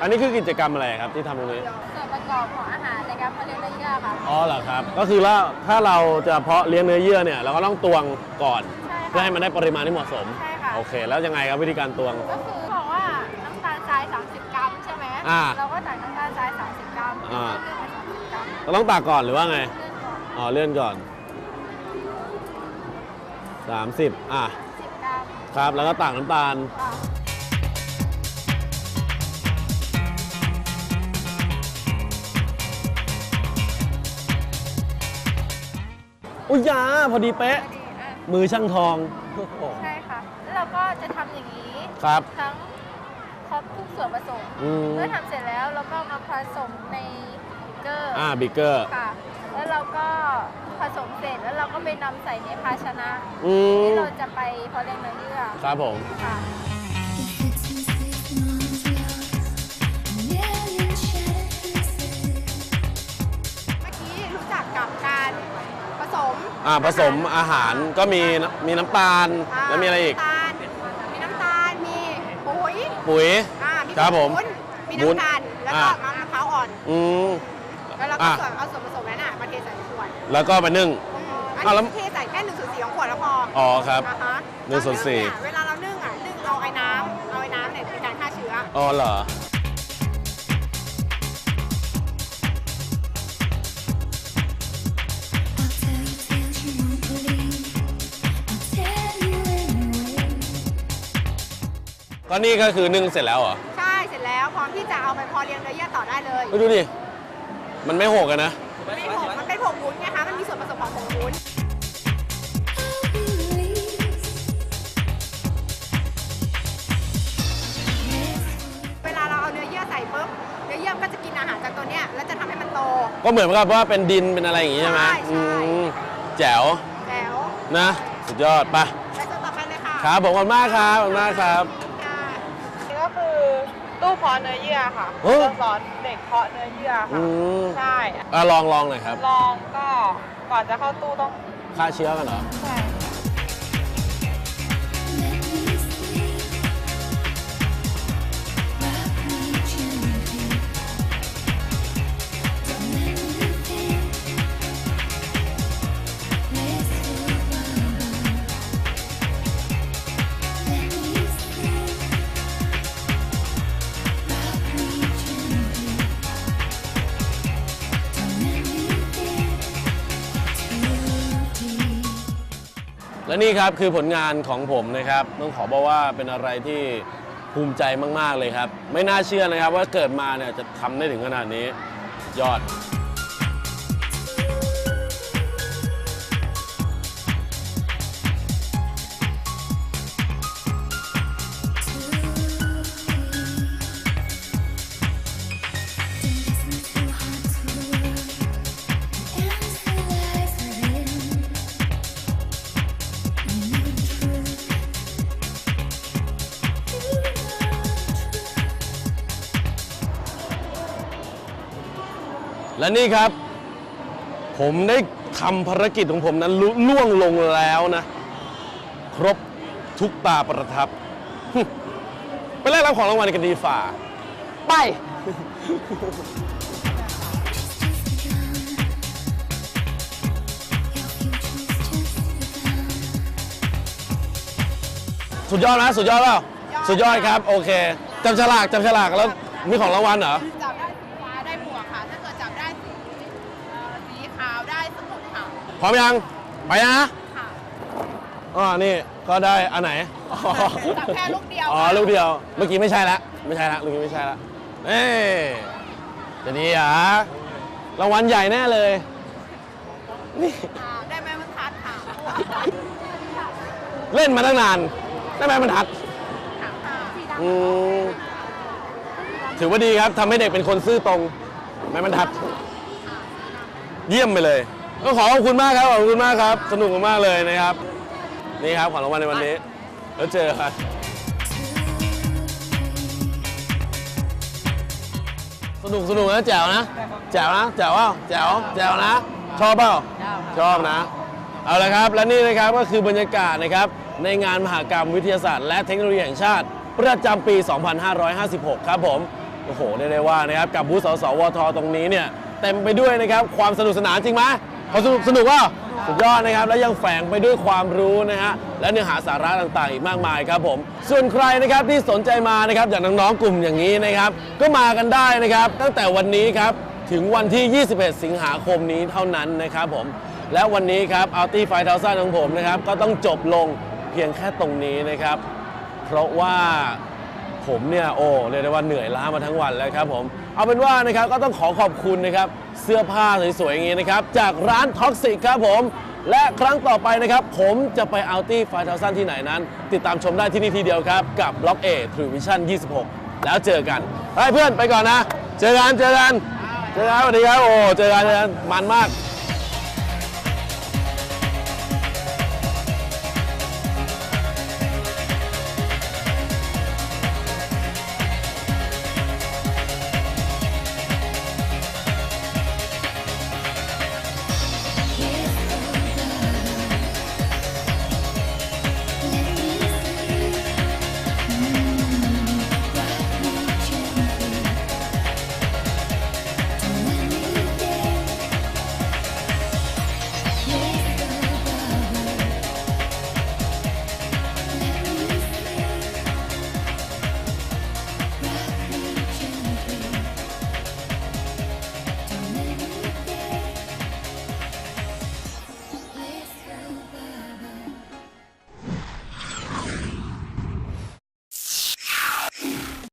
อันนี้คือกิจกรรมอะไรครับที่ทำตรงนี้ ส่วนประกอบของอาหารในการเพาะเลี้ยงเนื้อเยื่อค่ะ อ๋อเหรอครับ ก็คือว่าถ้าเราจะเพาะเลี้ยงเนื้อเยื่อเนี่ยเราก็ต้องตวงก่อน ใช่เพื่อค่ะให้มันได้ปริมาณที่เหมาะสม ใช่ค่ะ โอเค แล้วยังไงครับวิธีการตวง ก็คือบอกว่าน้ำตาลทราย 30 กรัมใช่ไหมอ่าเราก็ตักน้ำตาลทราย 30 กรัมอ่าเลื่อนไป30กรัมเราต้องตากก่อนหรือว่าไง เลื่อนก่อนอ๋อเลื่อนก่อน 30 อะ 10 กรัมครับ แล้วก็ตากน้ำตาลค่ะ อุ้ยยาพอดีเป๊ะพอดีอะมือช่างทองโอ้โหใช่ค่ะ แล้วเราก็จะทำอย่างนี้ ครับ ทั้งครบทุกส่วนผสม อืม เมื่อทำเสร็จแล้วเราก็มาผสมในเกอร์อ่าบิเกอร์ ค่ะ แล้วเราก็ผสมเสร็จแล้วเราก็ไปนำใส่ในภาชนะอืมที่เราจะไปเพาะเลี้ยงเนื้อเยื่อครับผม ค่ะ อ่าผสมอาหารก็มีน้ำมีน้ำตาลาแล้วมีอะไรอีก น้ำตาลมีน้ำตาล มีปุ๋ยปุ๋ย อ่ามีครับผมวุ้นมีวุ้นน้ำตาล แล้วก็อ่า มะพร้าวอ่อน อืม แล้วเราก็อะ ส่วนเอาส่วนผสมนั้นน่ะมาเทใส่ในขวดแล้วก็ไปนึ่งอันอะแล้วนี้เทใส่แค่หนึ่งส่วนสี่ของขวดแล้วพออ๋อครับนะคะหนึ่งส่วนสี่ แล้วเยเวลาเรานึ่งอะนึ่งเอาไอ้น้ำเอาไอ้น้ำเนี่ยเป็นการฆ่าเชื้อ อ๋อเหรอ ก็นี่ก็คือนึ่งเสร็จแล้วเหรอใช่เสร็จแล้วพร้อมที่จะเอาไปเพอเลี้ยงเนื้อเยื่อต่อได้เลยไปดูดิ มันไม่หกกันนะ ไม่ผงมันเป็นผงวุ้นไงคะมันมีส่วนผสมของผงวุ้น เวลาเราเอาเนื้อเยื่อใส่ปุ๊บเนื้อเยื่อมันก็จะกินอาหารจากตัวเนี้ยแล้วจะทำให้มันโต ก็เหมือนกับว่าเป็นดินเป็นอะไรอย่างงี้ใช่ไหมใช่ใช่ อืมแจ๋วแล้วนะ สุดยอดปะ ไปตัวต่อไปเลยค่ะ ครับผมขอบคุณมากครับขอบคุณมากครับค่ะนี่ก็คือ ตู้เพาะเนื้อเยื่อค่ะโอ้จะสอนเด็กเพาะเนื้อเยื่ออืค่ะมใช่อะลองลองหน่อยครับ ลองก็ก่อนจะเข้าตู้ต้องฆ่าเชื้อกันเหรอใช่ และนี่ครับคือผลงานของผมนะครับ ต้องขอบอกว่าเป็นอะไรที่ภูมิใจมาก ๆ เลยครับ ไม่น่าเชื่อนะครับว่าเกิดมาเนี่ยจะทำได้ถึงขนาดนี้ ยอด และนี่ครับ ผมได้ทำภารกิจของผมนั้นลุล่วงลงแล้วนะ ครบทุกตาประทับ ไปแลกรับของรางวัลกันดีฝ่า ไป สุดยอดนะ สุดยอดเปล่าสุดยอดครับ โอเคจับฉลากจับฉลากแล้วมีของรางวัลเหรอ จับได้สีฟ้าได้หมวกค่ะ ถ้าเกิดจับได้สีเอ่อสีขาวได้สมุดค่ะ พร้อมยัง ไปนะค่ะอ๋อนี่ก็ได้อันไหนอ๋อจับแค่ลูกเดียวอ๋อค่ะลูกเดียว เมื่อกี้ไม่ใช่ละไม่ใช่ละลูกนี้ไม่ใช่ละเอ้ยจะดีเหรอะรางวัลใหญ่แน่เลยนี่อ่าได้ไหมมันทัดค่ะเล่นมาตั้งนานได้ไหมบรรทัดอืมถือว่าดีครับทำให้เด็กเป็นคนซื่อตรงแม่บรรทัด เยี่ยมไปเลย ก็ขอขอบคุณมากครับ ขอบคุณมากครับ สนุกมากๆเลยนะครับ นี่ครับของรางวัลในวันนี้ แล้วเจอครับสนุกสนุกนะแจ๋วนะ แจ๋วนะ แจ๋วเปล่าแจ๋ว แจ๋วนะ ชอบเปล่า ชอบนะ เอาละครับ และนี่นะครับก็คือบรรยากาศนะครับ ในงานมหากรรมวิทยาศาสตร์ และเทคโนโลยีแห่งชาติ ประจำปี 2556 ครับผม โอ้โหเรียกได้ว่านะครับ กับบูธสสวทตรงนี้เนี่ย เต็มไปด้วยนะครับ ความสนุกสนานจริงไหม เขาสนุกสนุกว่าสุดยอดนะครับ แล้วยังแฝงไปด้วยความรู้นะฮะและเนื้อหาสาระต่างๆ อีกมากมายครับผม ส่วนใครนะครับที่สนใจมานะครับอย่างน้องๆกลุ่มอย่างนี้นะครับ ก็มากันได้นะครับ ตั้งแต่วันนี้ครับถึงวันที่ 21 สิงหาคมนี้เท่านั้นนะครับผมและวันนี้ครับอัลตี้ไฟท์เทาซันของผมนะครับก็ต้องจบลงเพียงแค่ตรงนี้นะครับ เพราะว่าผมเนี่ยโอ้เรียกได้ว่าเหนื่อยล้ามาทั้งวันแล้วครับผม เอาเป็นว่านะครับก็ต้องขอขอบคุณนะครับเสื้อผ้าสวยๆอย่างนี้นะครับจากร้านท็อกซิกครับผม และครั้งต่อไปนะครับ ผมจะไปเอาตี้ไฟทาซันที่ไหนนั้น ติดตามชมได้ที่นี่ทีเดียวครับ กับบล็อกเอทรูวิชั่น26 แล้วเจอกันไปเพื่อนไปก่อนนะ เจอกันเจอกันเจอกันสวัสดีครับโอ้เจอกันเจอกันมันมาก